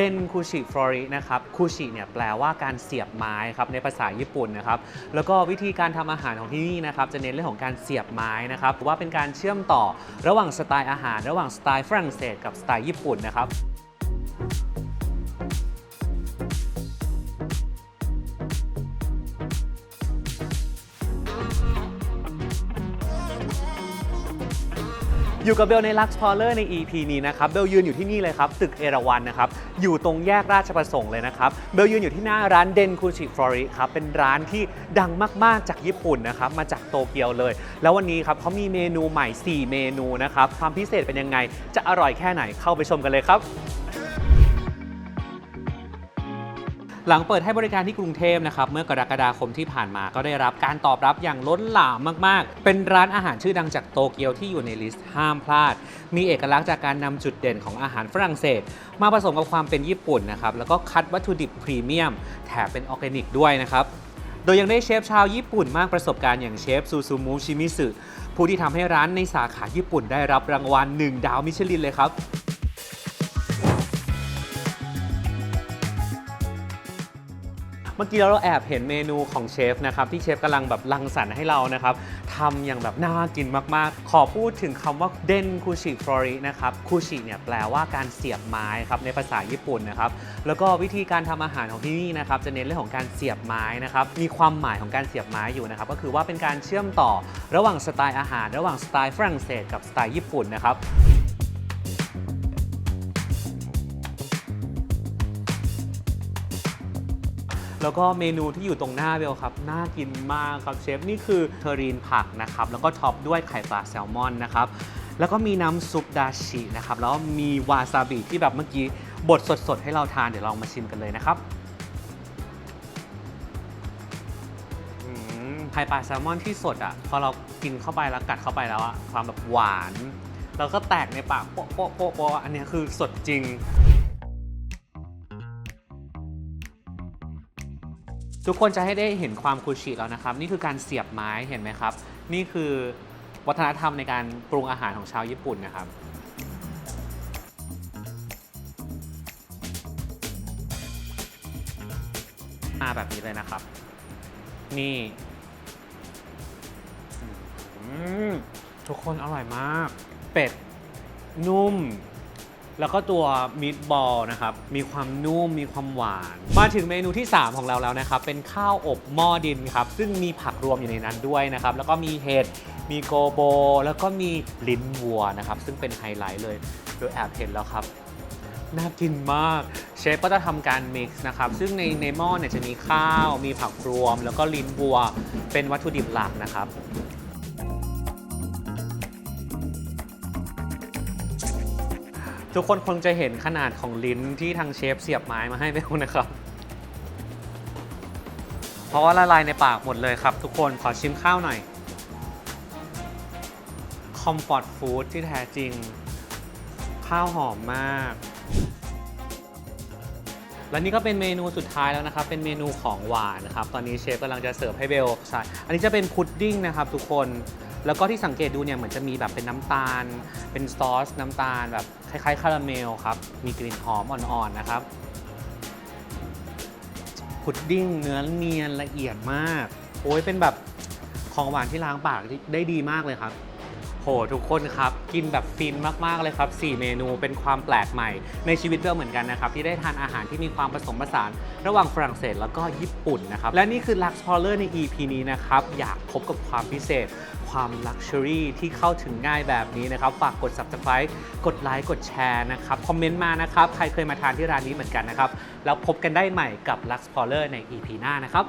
เดนคูชิฟลอรินะครับคูชิเนี่ยแปลว่าการเสียบไม้ครับในภาษาญี่ปุ่นนะครับแล้วก็วิธีการทำอาหารของที่นี่นะครับจะเน้นเรื่องของการเสียบไม้นะครับว่าเป็นการเชื่อมต่อระหว่างสไตล์อาหาร ระหว่างสไตล์ฝรั่งเศสกับสไตล์ญี่ปุ่นนะครับ อยู่กับเบลในลักสพอลเลอร์ใน EP นี้นะครับเบลยืนอยู่ที่นี่เลยครับ ตึกเอราวันนะครับ อยู่ตรงแยกราชประสงค์เลยนะครับ เบลยืนอยู่ที่หน้าร้านเดนคูชิฟลอริครับ เป็นร้านที่ดังมาก ๆ จากญี่ปุ่นนะครับ มาจากโตเกียวเลย แล้ววันนี้ครับเขามีเมนูใหม่ 4 เมนูนะครับ ความพิเศษเป็นยังไง จะอร่อยแค่ไหนเข้าไปชมกันเลยครับ หลังเปิดให้บริการที่กรุงเทพนะครับเมื่อกรกฎาคมที่ผ่านมาก็ได้รับการตอบรับอย่างล้นหลามมาก ๆ เป็นร้านอาหารชื่อดังจากโตเกียวที่อยู่ในลิสต์ห้ามพลาด มีเอกลักษณ์จากการนำจุดเด่นของอาหารฝรั่งเศส มาผสมกับความเป็นญี่ปุ่นนะครับแล้วก็คัดวัตถุดิบพรีเมียม แถมเป็นออร์แกนิกด้วยนะครับโดยยังได้เชฟชาวญี่ปุ่นมากประสบการณ์อย่างเชฟซูซูมุชิมิสึผู้ที่ทำให้ร้านในสาขาญี่ปุ่นได้รับรางวัล 1 ดาวมิชลินเลยครับ เมื่อกี้เราแอบเห็นเมนูของเชฟนะครับที่เชฟกำลังแบบรังสรรค์ให้เรานะครับทำอย่างแบบน่ากินมากๆ ขอพูดถึงคำว่าเดนคูชิฟลอรินะครับคูชิเนี่ยแปลว่าการเสียบไม้ครับในภาษาญี่ปุ่นนะครับแล้วก็วิธีการทำอาหารของที่นี่นะครับจะเน้นเรื่องของการเสียบไม้นะครับมีความหมายของการเสียบไม้อยู่นะครับก็คือว่าเป็นการเชื่อมต่อระหว่างสไตล์อาหาร ระหว่างสไตล์ฝรั่งเศสกับสไตล์ญี่ปุ่นนะครับ แล้วก็เมนูที่อยู่ตรงหน้าเบลครับ น่ากินมากครับเชฟ นี่คือเทอรีนผักนะครับ แล้วก็ท็อปด้วยไข่ปลาแซลมอนนะครับ แล้วก็มีน้ำซุปดาชินะครับ แล้วก็มีวาซาบิที่แบบเมื่อกี้บดสดๆ ให้เราทาน เดี๋ยวลองมาชิมกันเลยนะครับอืมไข่ปลาแซลมอนที่สดอะ พอเรากินเข้าไปแล้วกัดเข้าไปแล้วอะความแบบหวาน แล้วก็แตกในปากโป๊ะโป๊ะโป๊ะโป๊ะอันเนี้ยคือสดจริง ทุกคนจะให้ได้เห็นความคุชิแล้วนะครับ นี่คือการเสียบไม้เห็นไหมครับ นี่คือวัฒนธรรมในการปรุงอาหารของชาวญี่ปุ่นนะครับ มาแบบนี้เลยนะครับ นี่ทุกคนอร่อยมาก เป็ด นุ่ม แล้วก็ตัวมีดบอลนะครับ มีความนุ่ม มีความหวาน มาถึงเมนูที่ 3 ของเราแล้วนะครับ เป็นข้าวอบหม้อดินครับ ซึ่งมีผักรวมอยู่ในนั้นด้วยนะครับ แล้วก็มีเห็ด มีโกโบ แล้วก็มีลิ้นวัวนะครับ ซึ่งเป็นไฮไลท์เลย โดยแอบเห็นแล้วครับ น่ากินมาก เชฟก็จะทำการมิกซ์นะครับ ซึ่งในในหม้อเนี่ยจะมีข้าว มีผักรวม แล้วก็ลิ้นวัว เป็นวัตถุดิบหลักนะครับ ทุกคนคงจะเห็นขนาดของลิ้นที่ทางเชฟเสียบไม้มาให้เบลนะครับ เพราะว่าละลายในปากหมดเลยครับ ทุกคนขอชิมข้าวหน่อยคอมฟอร์ตฟู้ดที่แท้จริง ข้าวหอมมาก และนี่ก็เป็นเมนูสุดท้ายแล้วนะครับ เป็นเมนูของหวานนะครับ ตอนนี้เชฟกำลังจะเสิร์ฟให้เบลใช่อันนี้จะเป็นพุดดิ้งนะครับทุกคน แล้วก็ที่สังเกตดูเนี่ยเหมือนจะมีแบบเป็นน้ำตาล เป็นซอสน้ำตาลแบบคล้ายๆคาราเมลครับ มีกลิ่นหอมอ่อนๆนะครับ พุดดิ้งเนื้อเนียนละเอียดมาก โอ้ยเป็นแบบของหวานที่ล้างปากได้ดีมากเลยครับโหทุกคนครับ กินแบบฟินมาก ๆ เลยครับ 4 เมนูเป็นความแปลกใหม่ ในชีวิตเบลเหมือนกันนะครับ ที่ได้ทานอาหารที่มีความผสมผสาน ระหว่างฝรั่งเศสแล้วก็ญี่ปุ่นนะครับ และนี่คือ Lux p o l e r ใน EP นี้นะครับ อยากพบกับความพิเศษ ความลักชัวรี่ที่เข้าถึงง่ายแบบนี้นะครับ ฝากกด subscribe กดไลค์กดแชร์นะครับ คอมเมนต์มานะครับ ใครเคยมาทานที่ร้านนี้เหมือนกันนะครับ แล้วพบกันได้ใหม่กับ Lux p o l e r ใน EP หน้านะครับ